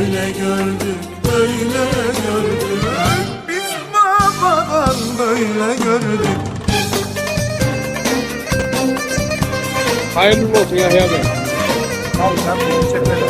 Böyle gördük, böyle gördük Biz babadan böyle gördük Hayırlı olsun Yahya Bey. Abi sen beni çekme.